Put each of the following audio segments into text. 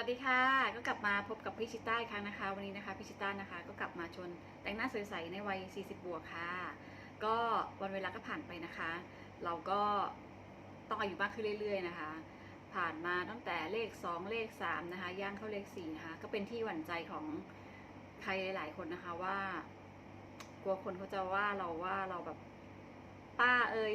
วัสดีค่ะ ก็กลับมาพบกับพี่ชิต้าอีกครั้งนะคะ วันนี้นะคะพี่ชิต้านะคะ ก็กลับมาชวนแต่งหน้าสวยใสในวัย 40 บวกค่ะ ก็วันเวลาก็ผ่านไปนะคะ เราก็ต้องอายุมากขึ้นเรื่อย ๆ นะคะ ผ่านมาตั้งแต่เลข 2 เลข 3 นะคะ ย่างเข้าเลข4นะคะ ก็เป็นที่หวั่นใจของใครหลายๆคนนะคะว่า กลัวคนเขาจะว่าเราว่าเราแบบป้าเอ่ย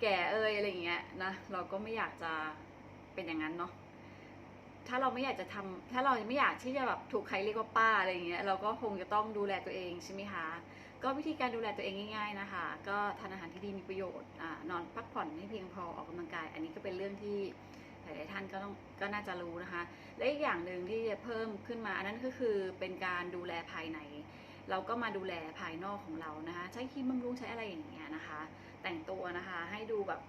แก่เอ่ยอะไรอย่างเงี้ยนะ เราก็ไม่อยากจะเป็นอย่างนั้นเนาะ ถ้าเราไม่อยากจะทำถ้าเราไม่อยากที่จะแบบถูกใครเรียกว่าป้าอะไรอย่างเงี้ยเราก็คงจะต้องดูแลตัวเองใช่ไหมคะก็วิธีการดูแลตัวเองง่ายๆนะคะ ก็ทานอาหารที่ดีมีประโยชน์อนอนพักผ่อนให้เพียงพอออกกำลังกาย อันนี้ก็เป็นเรื่องที่หลายๆท่านก็ต้องก็น่าจะรู้นะคะ และอีกอย่างหนึ่งที่จะเพิ่มขึ้นมา อันนั้นก็คือเป็นการดูแลภายใน เราก็มาดูแลภายนอกของเรานะคะ ใช้ครีมบำรุงใช้อะไรอย่างเงี้ยนะคะ แต่งตัวนะคะให้ดูแบบ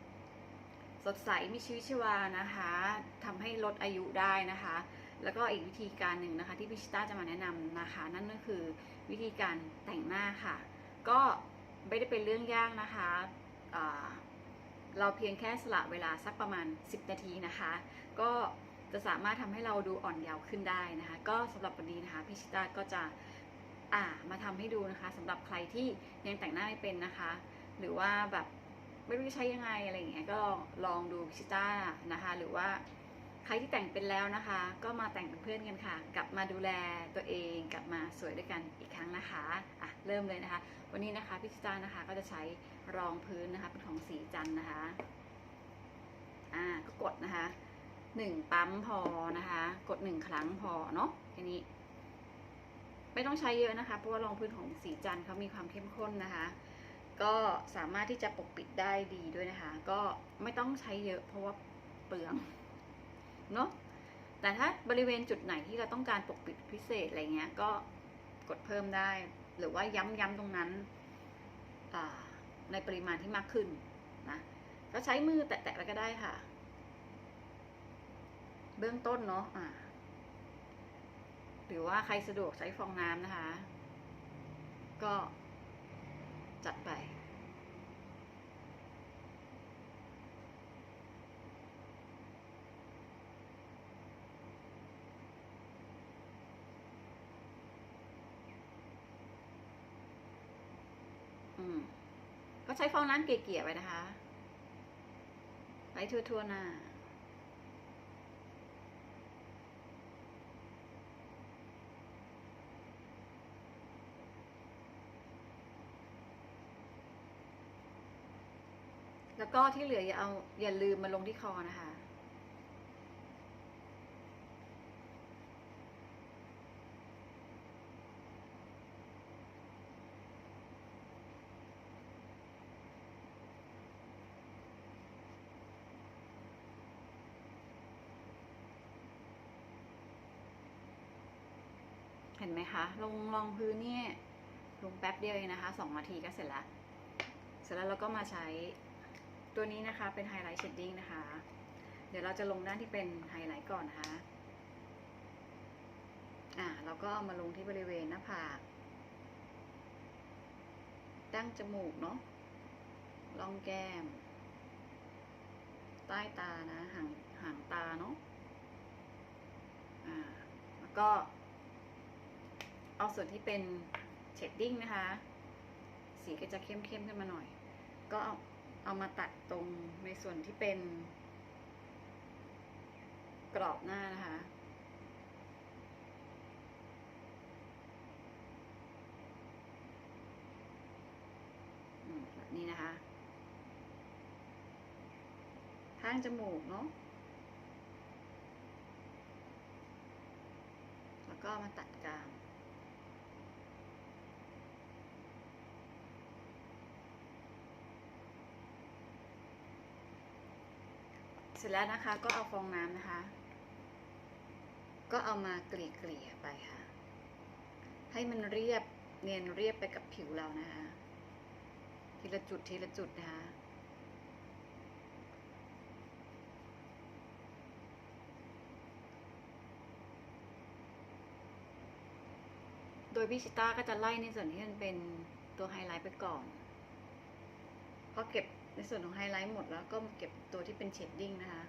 สดใสมีชีวิตชีวานะคะทำให้ลดอายุได้นะคะ แล้วก็อีกวิธีการหนึ่งนะคะ ที่พิชิต้าจะมาแนะนำนะคะ นั่นก็คือวิธีการแต่งหน้าค่ะ ก็ไม่ได้เป็นเรื่องยากนะคะเราเพียงแค่สละเวลาสักประมาณ 10 นาทีนะคะ ก็จะสามารถทำให้เราดูอ่อนเยาว์ขึ้นได้นะคะ ก็สำหรับวันนี้นะคะพิชิต้าก็จะอ่ามาทำให้ดูนะคะสำหรับใครที่ยังแต่งหน้าไม่เป็นนะคะ หรือว่าแบบ ไม่รู้จะใช้ยังไงอะไรอย่างเงี้ยก็ลองดูพิชิต้านะคะ หรือว่าใครที่แต่งเป็นแล้วนะคะ ก็มาแต่งเป็นเพื่อนกันค่ะ กลับมาดูแลตัวเองกลับมาสวยด้วยกันอีกครั้งนะคะอะเริ่มเลยนะคะ วันนี้นะคะพิชิต้านะคะก็จะใช้รองพื้นนะคะเป็นของสีจันนะคะอ่าก็กดนะคะหนึ่งปั๊มพอนะคะ กดหนึ่งครั้งพอเนาะแค่นี้ ไม่ต้องใช้เยอะนะคะ เพราะว่ารองพื้นของสีจันเขามีความเข้มข้นนะคะ ก็สามารถที่จะปกปิดได้ดีด้วยนะคะ ก็ไม่ต้องใช้เยอะเพราะว่าเปลืองเนาะแต่ถ้าบริเวณจุดไหนที่เราต้องการปกปิดพิเศษอะไรเงี้ยก็กดเพิ่มได้ หรือว่าย้ำย้ำตรงนั้นในปริมาณที่มากขึ้นนะก็ใช้มือแตะๆไปก็ได้ค่ะ เบื้องต้นเนาะหรือว่าใครสะดวกใช้ฟองน้ำนะคะ ก็ จัดไป อืม ก็ใช้ฟองน้ำเกลี่ยๆไปนะคะ ไปทั่วๆหน้า แล้วก็ที่เหลืออย่าเอาอย่าลืมมาลงที่คอนะคะ เห็นไหมคะ ลงรองพื้นเนี่ยลงแป๊บเดียวเองนะคะสองนาทีก็เสร็จแล้ว เสร็จแล้วเราก็มาใช้ ตัวนี้นะคะเป็นไฮไลท์เชดดิ้งนะคะ เดี๋ยวเราจะลงด้านที่เป็นไฮไลท์ก่อนนะคะ อ่าเราก็เอามาลงที่บริเวณหน้าผากดั้งจมูกเนาะร่องแก้ม ใต้ตานะหางหางตาเนาะ อ่า แล้วก็ เอาส่วนที่เป็นเชดดิ้งนะคะ สีก็จะเข้มๆขึ้นมาหน่อย ก็เอา เอามาตัดตรงในส่วนที่เป็น กรอบหน้านะคะ แบบนี้นะคะ ข้างจมูกเนาะ แล้วก็มาตัดกลาง เสร็จแล้วนะคะก็เอาฟองน้ำนะคะ ก็เอามาเกลี่ยเกลี่ยๆไปค่ะ ให้มันเรียบเนียนเรียบไปกับผิวเรานะคะ ทีละจุดทีละจุดนะคะโดยพี่ชิต้าก็จะไล่ในส่วนที่มันเป็นตัวไฮไลท์ไปก่อน เพอเก็บ ในส่วนของไฮไลท์หมดแล้วก็เก็บตัวที่เป็นเชดดิ้งนะคะ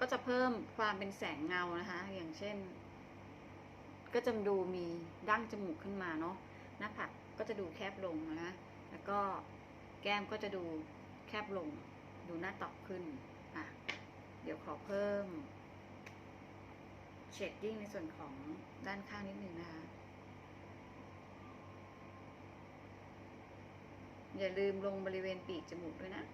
ก็จะเพิ่มความเป็นแสงเงานะคะ อย่างเช่น ก็จะดูมีดั้งจมูกขึ้นมาเนาะหน้าผาก ก็จะดูแคบลงนะคะแล้วก็แก้มก็จะดูแคบลง ดูหน้าตอกขึ้นอะเดี๋ยวขอเพิ่มเชดดิ้งในส่วนของด้านข้างนิดนึงนะคะ อย่าลืมลงบริเวณปีกจมูกด้วยนะ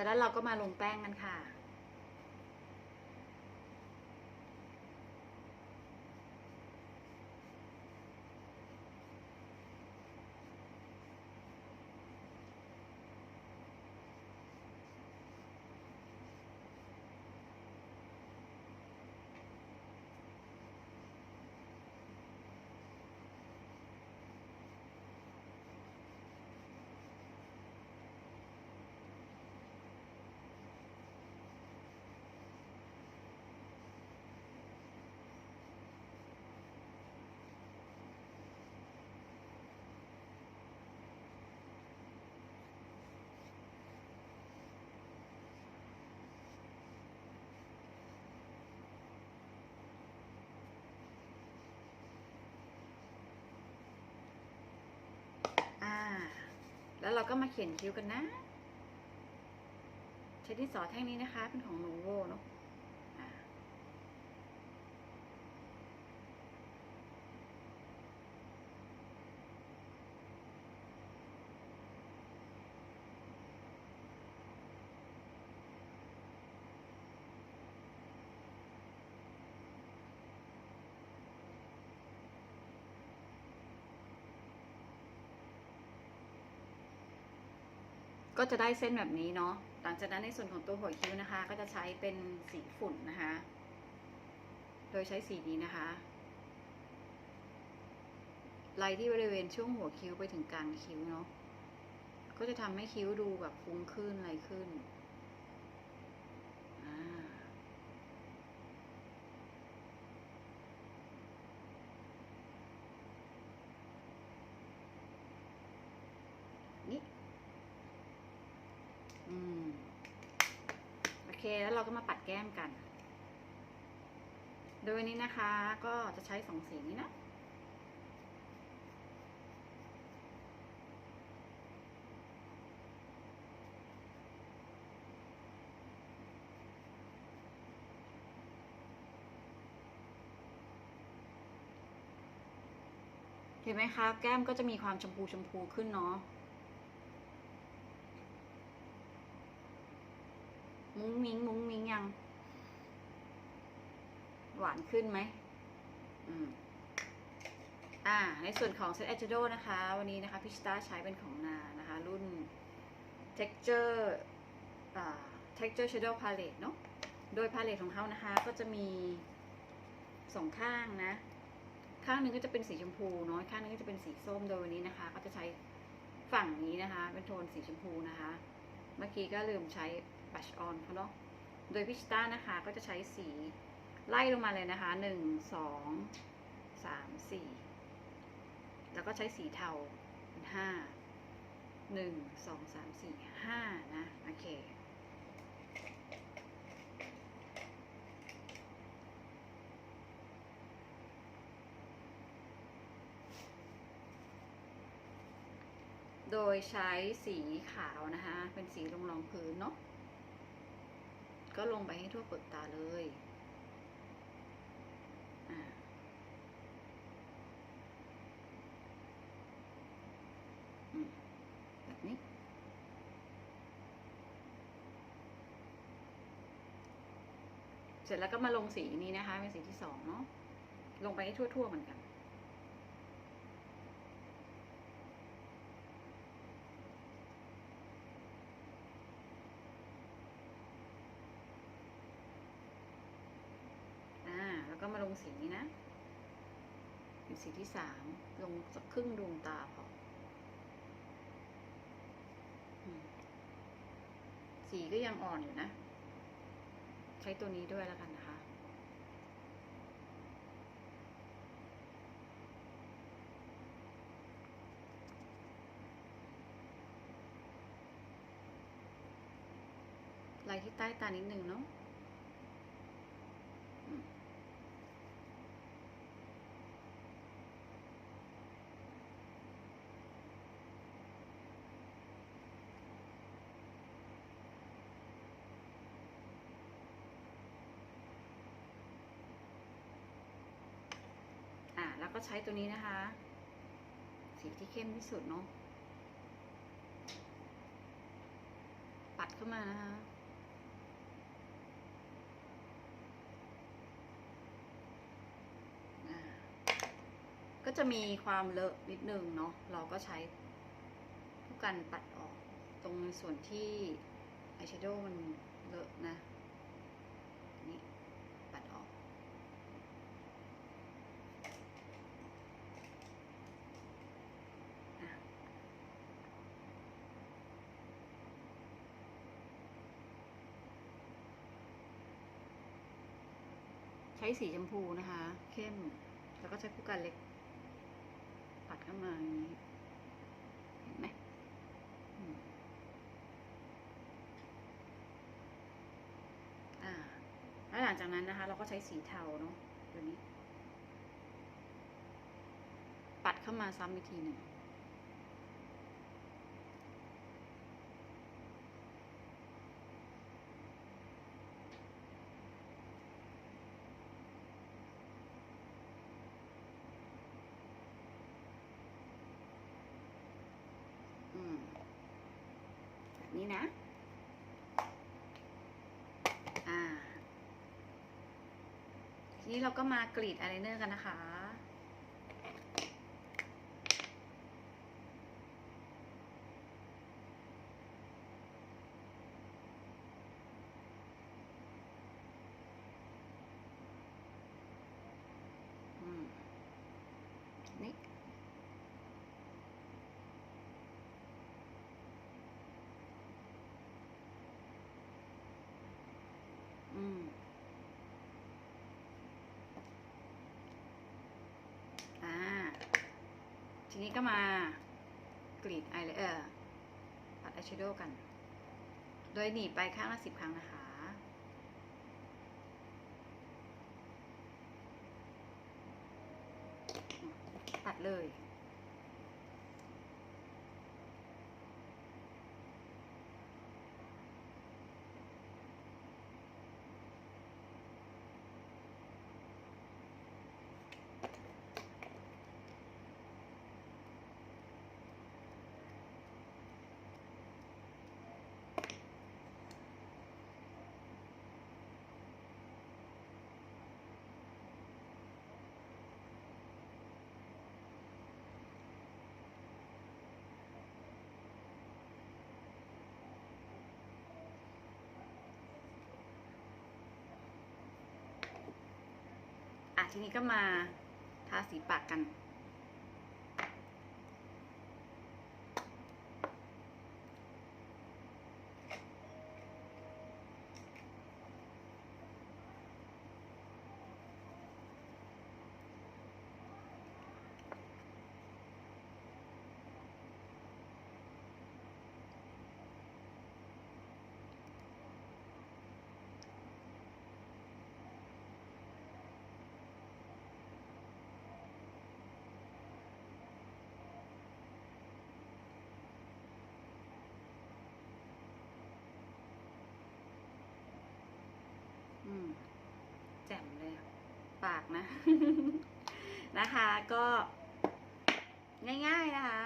เสร็จแล้วเราก็มาลงแป้งกันค่ะ อ่า แล้วเราก็มาเขียนคิ้วกันนะ ใช้ที่สอแท่งนี้นะคะ เป็นของโนโวเนาะ ก็จะได้เส้นแบบนี้เนาะ หลังจากนั้นในส่วนของตัวหัวคิ้วนะคะ ก็จะใช้เป็นสีฝุ่นนะคะ โดยใช้สีนี้นะคะไล่ที่บริเวณช่วงหัวคิ้วไปถึงกลางคิ้วเนาะ ก็จะทำให้คิ้วดูแบบฟุ้งขึ้นอะไรขึ้น อ่า นี่ อืม โอเค แล้ว แต้มกัน โดยวันนี้นะคะก็จะใช้สองสีนี้นะเห็นไหมคะ แก้มก็จะมีความชมพูชมพูขึ้นเนาะมุ้งมิ้งมุ้งมิ้งยัง หวานขึ้นไหมอืมอ่า ในส่วนของเซตแอ g โดนะคะ วันนี้นะคะพิชต้าใช้เป็นของนานะคะ รุ่น texture อ่า texture shadow palette เนาะโดยพาเลตของเขานะคะ ก็จะมีสองข้างนะ ข้างหนึ่งก็จะเป็นสีชมพูเนาะข้างหนึงก็จะเป็นสีส้มโดยวันนี้นะคะ ก็จะใช้ฝั่งนี้นะคะ เป็นโทนสีชมพูนะคะ เมื่อกี้ก็ลืมใช้บัชออนเขาเนาะโดยพิชต้านะคะก็จะใช้สี ไล่ลงมาเลยนะคะหนึ่งสองสามสี่แล้วก็ใช้สีเทาเป็นห้าหนึ่งสองสามสี่ห้านะโอเคโดยใช้สีขาวนะคะ เป็นสีลงรองพื้นเนาะ ก็ลงไปให้ทั่วเปลือกตาเลยอ่าอืมแบบนี้ เส ร็จแล้วก็มาลงสีนี้นะคะ เป็นสีที่สองเนาะลงไปให้ทั่วๆเหมือนกัน อ่า แล้วก็มาลงสีนี้นะเป็นสีที่สามลงสักครึ่งดวงตาพอสีก็ยังอ่อนอยู่นะ ใช้ตัวนี้ด้วยแล้วกันนะคะ ไลท์ที่ใต้ตานิดนึ่งเนาะ แล้วก็ใช้ตัวนี้นะคะ สีที่เข้มที่สุดเนาะปัดเข้ามานะคะก็จะมีความเลอะนิดนึงเนาะเราก็ใช้ผู้กันปัดออกตรงส่วนที่อายแชโดว์มันเลอะนะนี่ ปัดออก อะ ใช้สีชมพูนะคะ เข้ม แล้วก็ใช้ผู้กันเล็ก ปัดเข้ามาอย่างนี้ เห็นไหมอ่า แล้วหลังจากนั้นนะคะ เราก็ใช้สีเทาเนาะตัวนี้ ปัดเข้ามาซ้ำอีกทีหนึ่ง อืมแบบนี้นะ อ่า ที นี้เราก็มากรีดอายไลเนอร์กันนะคะอืมนี่อืม อ่า ที นี้ก็มากรีดไอเลยเออปัดอายแชโดว์กัน โดยหนีบไปข้างละสิบครั้งนะคะ ตัดเลย ทีนี้ก็มาทาสีปากกัน มเลยปากนะ นะคะก็ง่าย ๆนะคะ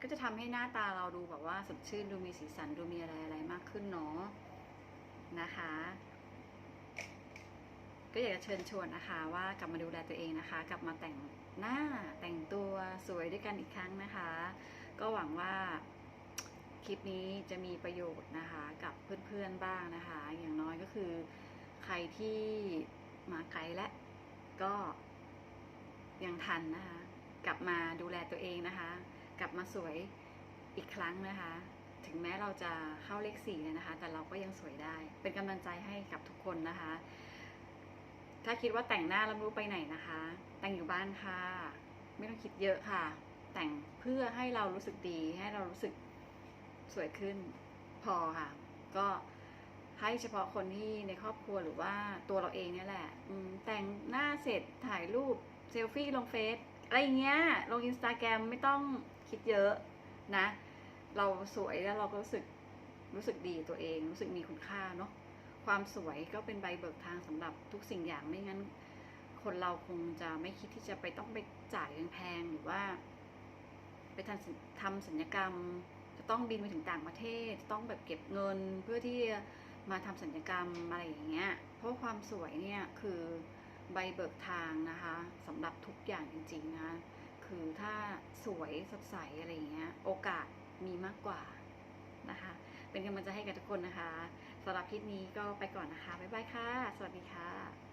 ก็จะทำให้หน้าตาเราดูแบบว่าสดชื่นดูมีสีสันดูมีอะไรอะไรมากขึ้นเนาะนะคะ ก็อยากจะเชิญชวนนะคะว่ากลับมาดูแลตัวเองนะคะ กลับมาแต่งหน้าแต่งตัวสวยด้วยกันอีกครั้งนะคะ ก็หวังว่าคลิปนี้จะมีประโยชน์นะคะ กับเพื่อนๆบ้างนะคะ อย่างน้อยก็คือ ใครที่มาไกลและก็ยังทันนะคะ กลับมาดูแลตัวเองนะคะ กลับมาสวยอีกครั้งนะคะ ถึงแม้เราจะเข้าเลขสี่เลยนะคะ แต่เราก็ยังสวยได้ เป็นกำลังใจให้กับทุกคนนะคะ ถ้าคิดว่าแต่งหน้าแล้วไม่รู้ไปไหนนะคะ แต่งอยู่บ้านค่ะ ไม่ต้องคิดเยอะค่ะ แต่งเพื่อให้เรารู้สึกดี ให้เรารู้สึกสวยขึ้นพอค่ะ ก็ ให้เฉพาะคนที่ในครอบครัวหรือว่าตัวเราเองเนี่ยแหละแต่งหน้าเสร็จถ่ายรูปเซลฟี่ลงเฟซอะไรเงี้ยลงอินสตาแกรมไม่ต้องคิดเยอะนะ เราสวยแล้วเราก็รู้สึกรู้สึกดีตัวเอง รู้สึกมีคุณค่าเนาะความสวยก็เป็นใบเบิกทางสำหรับทุกสิ่งอย่างไม่งั้น คนเราคงจะไม่คิดที่จะไปต้องไปจ่ายแพงหรือว่า ไปทำทำสัญญกรรม จะต้องบินไปถึงต่างประเทศ ต้องแบบเก็บเงินเพื่อที่จะ มาทำสัญญกรรมอะไรอย่างเงี้ย เพราะความสวยเนี่ยคือใบเบิกทางนะคะสำหรับทุกอย่างจริงๆนะคะคือถ้าสวยสดใสอะไรอย่างเงี้ยโอกาสมีมากกว่านะคะ เป็นกำลังใจให้กับทุกคนนะคะสำหรับคลิปนี้ก็ไปก่อนนะคะ บ๊ายบายค่ะ สวัสดีค่ะ